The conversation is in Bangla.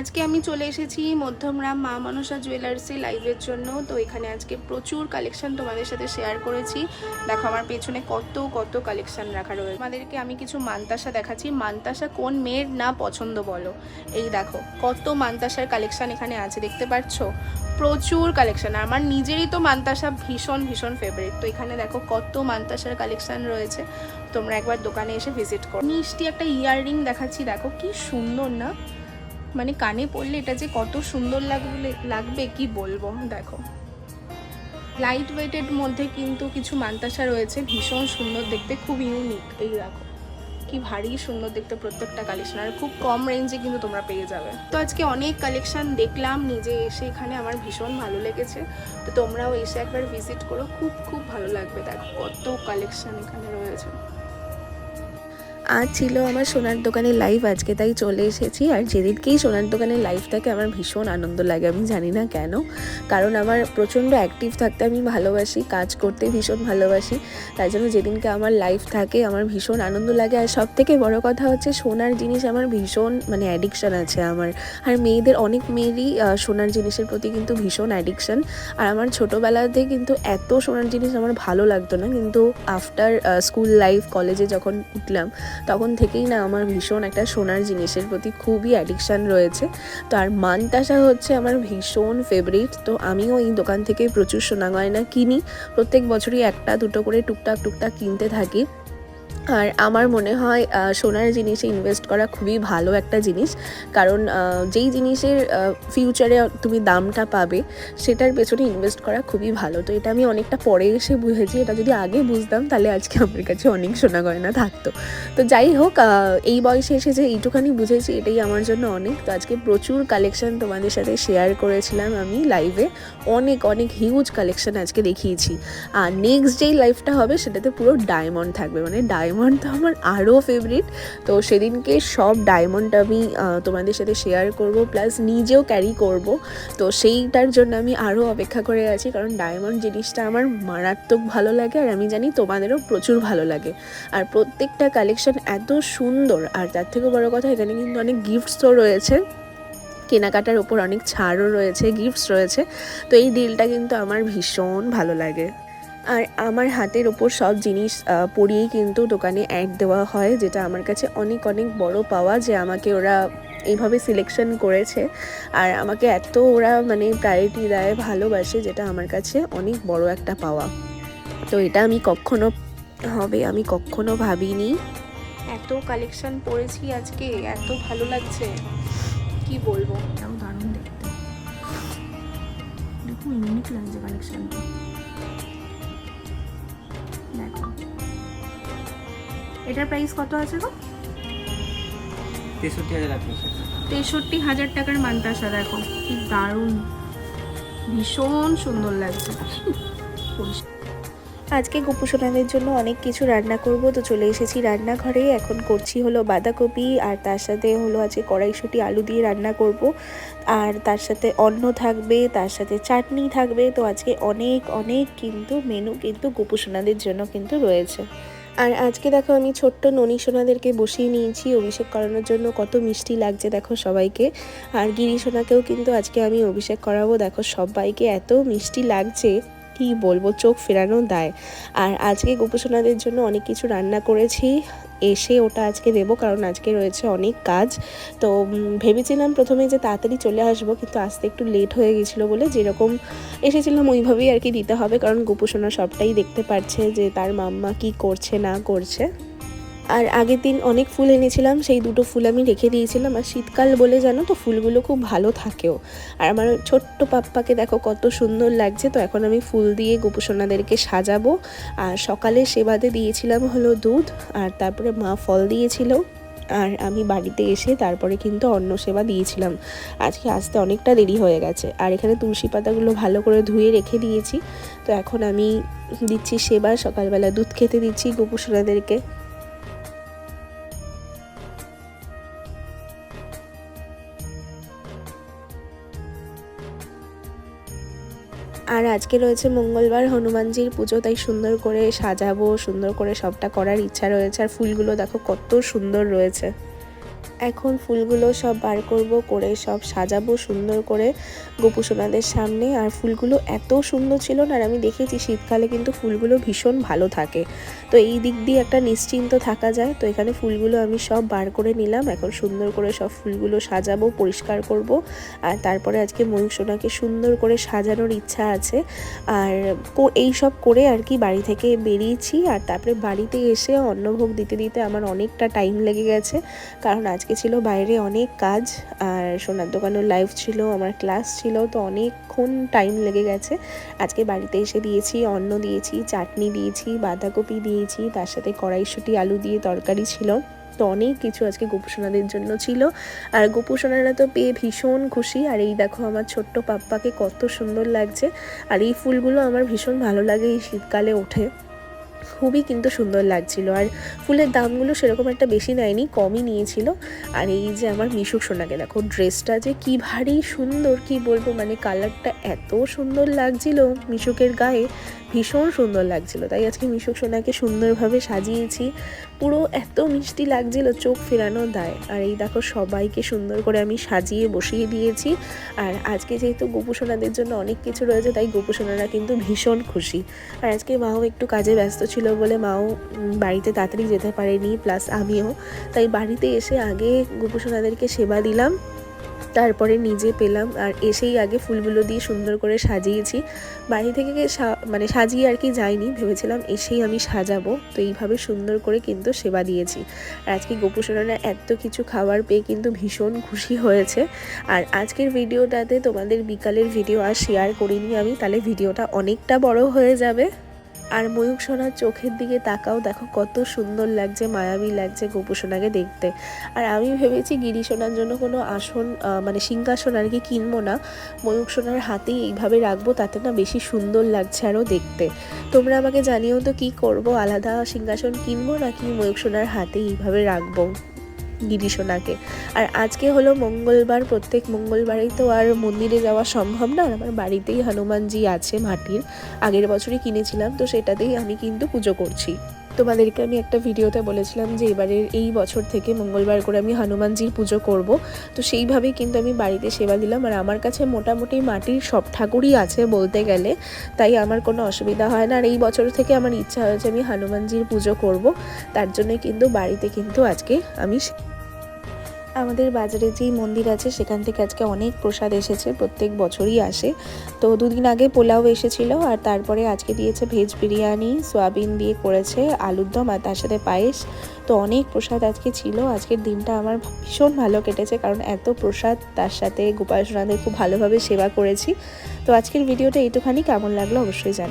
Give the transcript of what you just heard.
আজকে আমি চলে এসেছি মধ্যমরাম মা মনসা জুয়েলার্সে লাইভের জন্য। তো এখানে আজকে প্রচুর কালেকশন তোমাদের সাথে শেয়ার করেছি। দেখো, আমার পেছনে কত কত কালেকশন রাখা রয়েছে। আমাদেরকে আমি কিছু মান্তাসা দেখাচ্ছি। মান্তাসা কোন মেয়ের না পছন্দ বলো? এই দেখো, কত মান্তাসার কালেকশন এখানে আছে, দেখতে পাচ্ছ? প্রচুর কালেকশন আমার নিজেরই তো মান্তাসা ভীষণ ভীষণ ফেভারিট তো এখানে দেখো, কত মান্তাসার কালেকশন রয়েছে। তোমরা একবার দোকানে এসে ভিজিট করো। মিষ্টি একটা ইয়াররিং দেখাচ্ছি। দেখো, কি সুন্দর না? মানে কানে পড়লে এটা যে কত সুন্দর লাগবে লাগবে কি বলব? দেখো। লাইট ওয়েটের মধ্যে কিন্তু কিছু মান্তাসা রয়েছে, ভীষণ সুন্দর দেখতে, খুব ইউনিক এই দেখো, কি ভারী সুন্দর দেখতে প্রত্যেকটা কালেকশন আর খুব কম রেঞ্জে কিন্তু তোমরা পেয়ে যাবে। তো আজকে অনেক কালেকশন দেখলাম, নিজে এসে এখানে আমার ভীষণ ভালো লেগেছে। তো তোমরাও এসে একবার ভিজিট করো, খুব খুব ভালো লাগবে। দেখো, কত কালেকশন এখানে রয়েছে। আজ ছিল আমার সোনার দোকানে লাইভ আজকে তাই চলে এসেছি। আর যেদিনকেই সোনার দোকানে লাইভ থাকে আমার ভীষণ আনন্দ লাগে, আমি জানি না কেন। কারণ আমার প্রচণ্ড অ্যাক্টিভ থাকতে আমি ভালোবাসি, কাজ করতে ভীষণ ভালোবাসি। তাই জন্য যেদিনকে আমার লাইভ থাকে, আমার ভীষণ আনন্দ লাগে। আর সব থেকে বড় কথা হচ্ছে, সোনার জিনিস আমার ভীষণ মানে অ্যাডিকশান আছে আমার। আর মেয়েদের, অনেক মেয়েরই সোনার জিনিসের প্রতি কিন্তু ভীষণ অ্যাডিকশান আর আমার ছোটোবেলাতে কিন্তু এত সোনার জিনিস আমার ভালো লাগতো না। কিন্তু আফটার স্কুল লাইফ কলেজে যখন উঠলাম তখন থেকেই না আমার ভীষণ একটা সোনার জিনিসের প্রতি খুবই অ্যাডিকশান রয়েছে। তো আর মানতাসা হচ্ছে আমার ভীষণ ফেভারিট তো আমিও এই দোকান থেকে প্রচুর সোনা গয়না কিনি। প্রত্যেক বছরই একটা দুটো করে টুকটাক টুকটাক কিনতে থাকি। আর আমার মনে হয় সোনার জিনিসে ইনভেস্ট করা খুবই ভালো একটা জিনিস। কারণ যেই জিনিসের ফিউচারে তুমি দামটা পাবে, সেটার পেছনে ইনভেস্ট করা খুবই ভালো। তো এটা আমি অনেকটা পরে এসে বুঝেছি। এটা যদি আগে বুঝতাম, তাহলে আজকে আমার কাছে অনেক সোনা গয়না থাকতো। তো যাই হোক এই বয়সে এসে যে এইটুখানি বুঝেছি, এটাই আমার জন্য অনেক। তো আজকে প্রচুর কালেকশন তোমাদের সাথে শেয়ার করেছিলাম আমি লাইভে অনেক অনেক হিউজ কালেকশন আজকে দেখিয়েছি। আর নেক্সট যেই লাইফটা হবে, সেটাতে পুরো ডায়মন্ড থাকবে। মানে ডায়মন্ড তো আমার আরও ফেভারিট তো সেদিনকে সব ডায়মন্ড আমি তোমাদের সাথে শেয়ার করব প্লাস নিজেও ক্যারি করব। তো সেইটার জন্য আমি আরও অপেক্ষা করে আছি, কারণ ডায়মন্ড জিনিসটা আমার মারাত্মক ভালো লাগে, আর আমি জানি তোমাদেরও প্রচুর ভালো লাগে। আর প্রত্যেকটা কালেকশন এত সুন্দর, আর তার থেকেও বড় কথা এখানে কিন্তু অনেক গিফটসও রয়েছে। কেনাকাটার ওপর অনেক ছাড়ও রয়েছে গিফটস রয়েছে। তো এই ডিলটা কিন্তু আমার ভীষণ ভালো লাগে। আর আমার হাতের ওপর সব জিনিস পরিয়েই কিন্তু দোকানে অ্যাড দেওয়া হয় যেটা আমার কাছে অনেক অনেক বড় পাওয়া যে আমাকে ওরা এইভাবে সিলেকশন করেছে। আর আমাকে এত ওরা মানে প্রায়োরিটি দেয় ভালোবাসে যেটা আমার কাছে অনেক বড় একটা পাওয়া। তো এটা আমি কখনো হবে আমি কখনো ভাবিনি। এত কালেকশন পড়েছি আজকে এত ভালো লাগছে। কি বলব? এটাও দারুণ দেখতে। দেখুন ইউনিক লাগছে কালেকশনটা এটার প্রাইস কত আছে গো? তেষট্টি হাজার তেষট্টি হাজার টাকার মান্তাসা দেখো। কি দারুণ। ভীষণ সুন্দর লাগছে। আজকে গোপুসোনাদের জন্য অনেক কিছু রান্না করব তো চলে এসেছি রান্নাঘরে। এখন করছি হলো বাঁধাকপি আর তার সাথে হলো আজকে কড়াইশুঁটি আলু দিয়ে রান্না করব। আর তার সাথে অন্ন থাকবে তার সাথে চাটনি থাকবে। তো আজকে অনেক অনেক কিন্তু মেনু কিন্তু গোপুসোনাদের জন্য কিন্তু রয়েছে। আর আজকে দেখো আমি ছোট্ট ননী সোনাদেরকে বসিয়ে নিয়েছি, অভিষেক করানোর জন্য। কত মিষ্টি লাগছে দেখো সবাইকে। আর গিরি সোনাকেও কিন্তু আজকে আমি অভিষেক করাবো। দেখো সবাইকে এত মিষ্টি লাগছে, কি বলব, চোখ ফেরানো দায়। আর আজকে গোপসোনাদের জন্য অনেক কিছু রান্না করেছি। এসে ওটা আজকে দেবো, কারণ আজকে রয়েছে অনেক কাজ। তো ভেবেছিলাম প্রথমে যে তাড়াতাড়ি চলে আসব, কিন্তু আসতে একটু লেট হয়ে গেছিল বলে যেরকম এসেছিলাম ওইভাবেই আর কি দিতে হবে, কারণ গোপুসোনা সবটাই দেখতে পারছে যে তার মাম্মা কি করছে, না করছে। আর আগের দিন অনেক ফুল এনেছিলাম, সেই দুটো ফুল আমি রেখে দিয়েছিলাম। আর শীতকাল বলে জানো তো, ফুলগুলো খুব ভালো থাকেও। আর আমার ছোট্ট পাপ্পাকে দেখো কত সুন্দর লাগছে। তো এখন আমি ফুল দিয়ে গোপুসোনাদেরকে সাজাবো। আর সকালে সেবাতে দিয়েছিলাম হলো দুধ, আর তারপরে মা ফল দিয়েছিল। আর আমি বাড়িতে এসে তারপরে কিন্তু অন্ন সেবা দিয়েছিলাম। আজকে আসতে অনেকটা দেরি হয়ে গেছে। আর এখানে তুলসী পাতাগুলো ভালো করে ধুয়ে রেখে দিয়েছি। তো এখন আমি দিচ্ছি সেবা, সকালবেলা দুধ খেতে দিচ্ছি গোপুসোনাদেরকে। আর আজকে রয়েছে মঙ্গলবার, হনুমানজির পুজো, তাই সুন্দর করে সাজাবো, সুন্দর করে সবটা করার ইচ্ছা রয়েছে। আর ফুলগুলো দেখো কত সুন্দর রয়েছে। এখন ফুলগুলো সব বার করব করে সব সাজাবো সুন্দর করে গোপুসোনাদের সামনে। আর ফুলগুলো এত সুন্দর ছিল না, আর আমি দেখেছি শীতকালে কিন্তু ফুলগুলো ভীষণ ভালো থাকে। তো এই দিক দিয়ে একটা নিশ্চিন্ত থাকা যায়। তো এখানে ফুলগুলো আমি সব বার করে নিলাম। এখন সুন্দর করে সব ফুলগুলো সাজাবো, পরিষ্কার করব। আর তারপরে আজকে ময়ূর সোনাকে সুন্দর করে সাজানোর ইচ্ছা আছে। আর এই সব করে আর কি বাড়ি থেকে বেরিয়েছি। আর তারপরে বাড়িতে এসে অন্নভোগ দিতে দিতে আমার অনেকটা টাইম লেগে গেছে। কারণ আজকে ছিল বাইরে অনেক কাজ, আর সোনার দোকানেও লাইভ ছিল, আমার ক্লাস ছিল, তো অনেকক্ষণ টাইম লেগে গেছে। আজকে বাড়িতে এসে দিয়েছি, অন্ন দিয়েছি, চাটনি দিয়েছি, বাঁধাকপি দিয়েছি, তার সাথে কড়াইশুটি, আলু দিয়ে তরকারি ছিল। তো অনেক কিছু আজকে গোপুসোনাদের জন্য ছিল। আর গোপুসোনারা তো পেয়ে ভীষণ খুশি, আর এই দেখো আমার ছোট্ট পাপ্পাকে কত সুন্দর লাগছে। আর এই ফুলগুলো আমার ভীষণ ভালো লাগে এই শীতকালে ওঠে। খুবই কিন্তু সুন্দর লাগছিল। আর ফুলের দামগুলো সেরকম একটা বেশি নেয়নি, কমই নিয়েছিল। আর এই যে আমার মিশুক সোনাকে দেখো ড্রেসটা যে কি ভারী সুন্দর, কি বলব মানে কালারটা এত সুন্দর লাগছিল। মিশুকের গায়ে ভীষণ সুন্দর লাগছিল। তাই আজকে মিশুক সোনাকে সুন্দরভাবে সাজিয়েছি। পুরো এত মিষ্টি লাগছিল, চোখ ফেরানো দায়। আর এই দেখো সবাইকে সুন্দর করে আমি সাজিয়ে বসিয়ে দিয়েছি। আর আজকে যেহেতু গোপুসোনাদের জন্য অনেক কিছু রয়েছে, তাই গোপুসোনারা কিন্তু ভীষণ খুশি। আর আজকে মাও একটু কাজে ব্যস্ত ছিল বলে মাও বাড়িতে তাড়াতাড়ি যেতে পারেনি প্লাস আমিও। তাই বাড়িতে এসে আগে গোপুসোনাদেরকে সেবা দিলাম, তারপরে নিজে পেলাম, আর এসেই আগে ফুলগুলো দিয়ে সুন্দর করে সাজিয়েছি। বাড়ি থেকে মানে সাজিয়ে আর কি যাইনি, ভেবেছিলাম এসেই আমি সাজাবো, তো এইভাবে সুন্দর করে কিন্তু সেবা দিয়েছি। আর আজকে গোপুসোনারা এত কিছু খাবার পেয়ে কিন্তু ভীষণ খুশি হয়েছে। আর আজকের ভিডিওটাতে তোমাদের বিকালের ভিডিও আর শেয়ার করিনি আমি, তাহলে ভিডিওটা অনেকটা বড় হয়ে যাবে। আর ময়ূক সোনার চোখের দিকে তাকাও, দেখো কত সুন্দর লাগছে, মায়াবী লাগছে গোপুসোনাকে দেখতে। আর আমি ভেবেছি গিরি সোনার জন্য কোনো আসন মানে সিংহাসন আর কি কিনবো না। ময়ূক সোনার হাতেই এইভাবে রাখব, তাতে না বেশি সুন্দর লাগছে আরও দেখতে। তোমরা আমাকে জানিও তো কি করব? আলাদা সিংহাসন কিনবো নাকি ময়ূক সোনার হাতেই এইভাবে রাখব? গিরি সোনাকে আর আজকে হলো মঙ্গলবার, প্রত্যেক মঙ্গলবারেই তো আর মন্দিরে যাওয়া সম্ভব না। আমার বাড়িতেই হনুমানজি আছে মাটির। আগের বছরই কিনেছিলাম, তো সেটাতেই আমি কিন্তু পুজো করছি। তোমাদেরকে আমি একটা ভিডিওতে বলেছিলাম যে এবারের এই বছর থেকে মঙ্গলবার করে আমি হনুমানজির পুজো করব। তো সেইভাবেই কিন্তু আমি বাড়িতে সেবা দিলাম। আর আমার কাছে মোটামুটি মাটির সব ঠাকুরই আছে বলতে গেলে। তাই আমার কোনো অসুবিধা হয় না। আর এই বছর থেকে আমার ইচ্ছা হয়েছে আমি হনুমানজির পুজো করব। তার জন্য কিন্তু বাড়িতে কিন্তু আজকে আমি আমাদের বাজারে যেই মন্দির আছে, সেখান থেকে আজকে অনেক প্রসাদ এসেছে, প্রত্যেক বছরই আসে। তো দুদিন আগে পোলাও এসেছিল আর তারপরে আজকে দিয়েছে ভেজ বিরিয়ানি, সয়াবিন দিয়ে করেছে আলুর দম আর তার সাথে পায়েস। তো অনেক প্রসাদ আজকে ছিল। আজকের দিনটা আমার ভীষণ ভালো কেটেছে কারণ এত প্রসাদ তার সাথে গোপাল সোনাদের খুব ভালোভাবে সেবা করেছি। তো আজকের ভিডিওটা এইটুখানি। কেমন লাগল অবশ্যই জানি